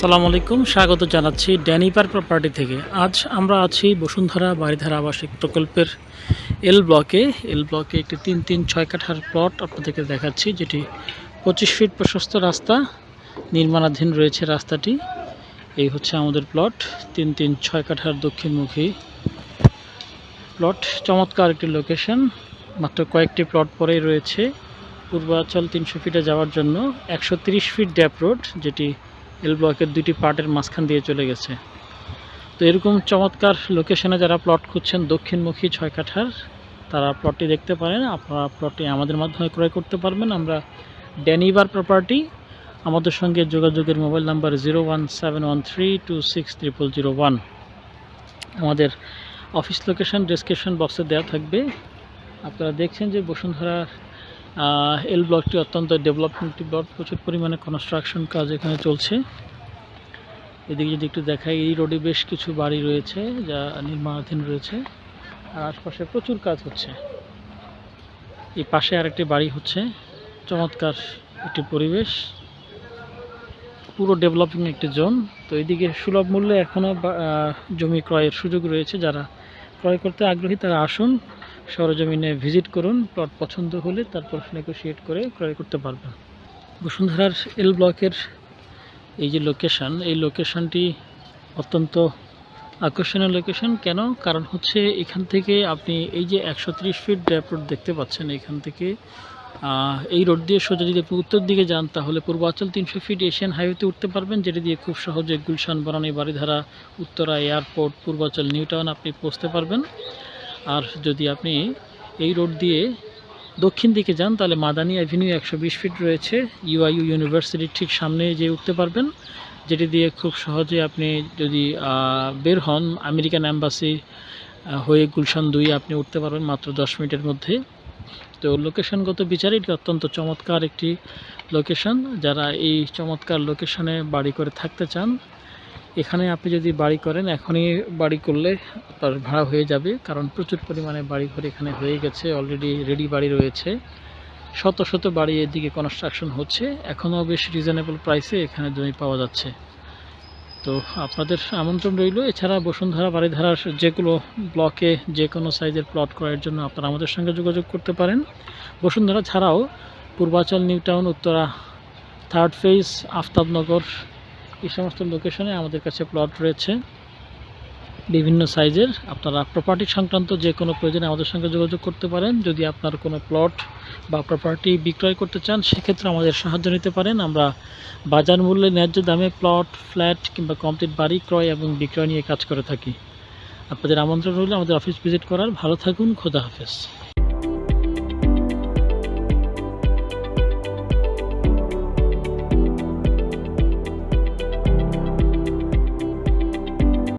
আসসালামু আলাইকুম, স্বাগত জানাচ্ছি ড্যানিপার প্রপার্টি থেকে। আজ আমরা আছি বসুন্ধরা বাড়িধারা আবাসিক প্রকল্পের এল ব্লকে। এল ব্লকে একটি তিন তিন ছয় কাঠার প্লট আপনাদেরকে দেখাচ্ছি, যেটি পঁচিশ ফিট প্রশস্ত রাস্তা, নির্মাণাধীন রয়েছে রাস্তাটি। এই হচ্ছে আমাদের প্লট, তিন তিন ছয় কাঠার দক্ষিণমুখী প্লট। চমৎকার একটি লোকেশন মাত্র কয়েকটি প্লট পরেই রয়েছে। পূর্বাচল তিনশো ফিটে যাওয়ার জন্য একশো ফিট ড্যাপ রোড, যেটি এল ব্লকের দুটি পার্টের মাঝখান দিয়ে চলে গেছে। তো এরকম চমৎকার লোকেশনে যারা প্লট খুঁজছেন, দক্ষিণমুখী ছয় কাঠার তারা প্লটটি দেখতে পারেন। আপনারা প্লটটি আমাদের মাধ্যমে ক্রয় করতে পারবেন। আমরা ড্যানিবার প্রপার্টি আমাদের সঙ্গে যোগাযোগের mobile number zero one seven one three two six zero one আমাদের অফিস লোকেশন ডেসক্রিপশন বক্সে দেওয়া থাকবে। আপনারা দেখছেন যে বসুন্ধরা এল ব্লকটি অত্যন্ত ডেভেলপমেন্ট ব্লক প্রচুর পরিমাণে কনস্ট্রাকশন কাজ এখানে চলছে। এদিকে যদি একটু দেখাই, এই রোডে বেশ কিছু বাড়ি রয়েছে যা নির্মাণাধীন রয়েছে, আর আশপাশে প্রচুর কাজ হচ্ছে। এই পাশে আরেকটি বাড়ি হচ্ছে, চমৎকার একটি পরিবেশ। পুরো ডেভেলপিং একটি জোন তো এদিকে সুলভ মূল্যে এখনও জমি ক্রয়ের সুযোগ রয়েছে, যারা ক্রয় করতে আগ্রহী তারা আসুন। সরজমিনে ভিজিট করুন, প্লট পছন্দ হলে তারপর নেগোশিয়েট করে ক্রয় করতে পারবেন। বসুন্ধরার এল ব্লকের এই যে লোকেশন এই লোকেশনটি অত্যন্ত আকর্ষণীয় লোকেশন কেন? কারণ হচ্ছে এখান থেকে আপনি এই যে একশো ত্রিশ ফিট ড্যাপ রোড দেখতে পাচ্ছেন এখান থেকে এই রোড দিয়ে সোজা যদি আপনি উত্তর দিকে যান, তাহলে পূর্বাচল তিনশো ফিট এশিয়ান হাইওয়েতে উঠতে পারবেন, যেটি দিয়ে খুব সহজে Gulshan, Banani Baridhara Uttara airport Purbachal new town আপনি পৌঁছতে পারবেন। আর যদি আপনি এই রোড দিয়ে দক্ষিণ দিকে যান, তাহলে মাদানি অ্যাভিনিউ একশো বিশ ফিট রয়েছে। ইউআইইউ ইউনিভার্সিটির ঠিক সামনে যে উঠতে পারবেন, যেটি দিয়ে খুব সহজে আপনি যদি বের হন, আমেরিকান অ্যাম্বাসি হয়ে গুলশান দুই আপনি উঠতে পারবেন মাত্র দশ মিনিটের মধ্যে। তো লোকেশনগত বিচারে এটি অত্যন্ত চমৎকার একটি লোকেশন, যারা এই চমৎকার লোকেশনে বাড়ি করে থাকতে চান এখানে আপনি যদি বাড়ি করেন, এখনই বাড়ি করলে আপনার ভাড়া হয়ে যাবে, কারণ প্রচুর পরিমাণে বাড়ি ঘর এখানে হয়ে গেছে অলরেডি রেডি বাড়ি রয়েছে। শত শত বাড়ি এদিকে কনস্ট্রাকশন হচ্ছে, এখনও বেশ রিজনেবল প্রাইসে এখানে জমি পাওয়া যাচ্ছে। তো আপনাদের আমন্ত্রণ রইল, এছাড়া বসুন্ধরা বাড়িধারার যেগুলো ব্লকে যে কোনো সাইজের প্লট করার জন্য আপনারা আমাদের সঙ্গে যোগাযোগ করতে পারেন। বসুন্ধরা ছাড়াও Purbachal, new town, Uttara third phase Aftabnagar এই সমস্ত লোকেশনে আমাদের কাছে প্লট রয়েছে। বিভিন্ন সাইজের আপনারা প্রপার্টি সংক্রান্ত যে কোনো প্রয়োজনে আমাদের সঙ্গে যোগাযোগ করতে পারেন। যদি আপনার কোনো প্লট বা প্রপার্টি বিক্রয় করতে চান, সেক্ষেত্রে আমাদের সাহায্য নিতে পারেন। আমরা বাজার মূল্যে ন্যায্য দামে প্লট ফ্ল্যাট কিংবা কমপ্লিট বাড়ি ক্রয় এবং বিক্রয় নিয়ে কাজ করে থাকি। আপনাদের আমন্ত্রণ রইল আমাদের অফিস ভিজিট করার। ভালো থাকুন। খোদা হাফেজ।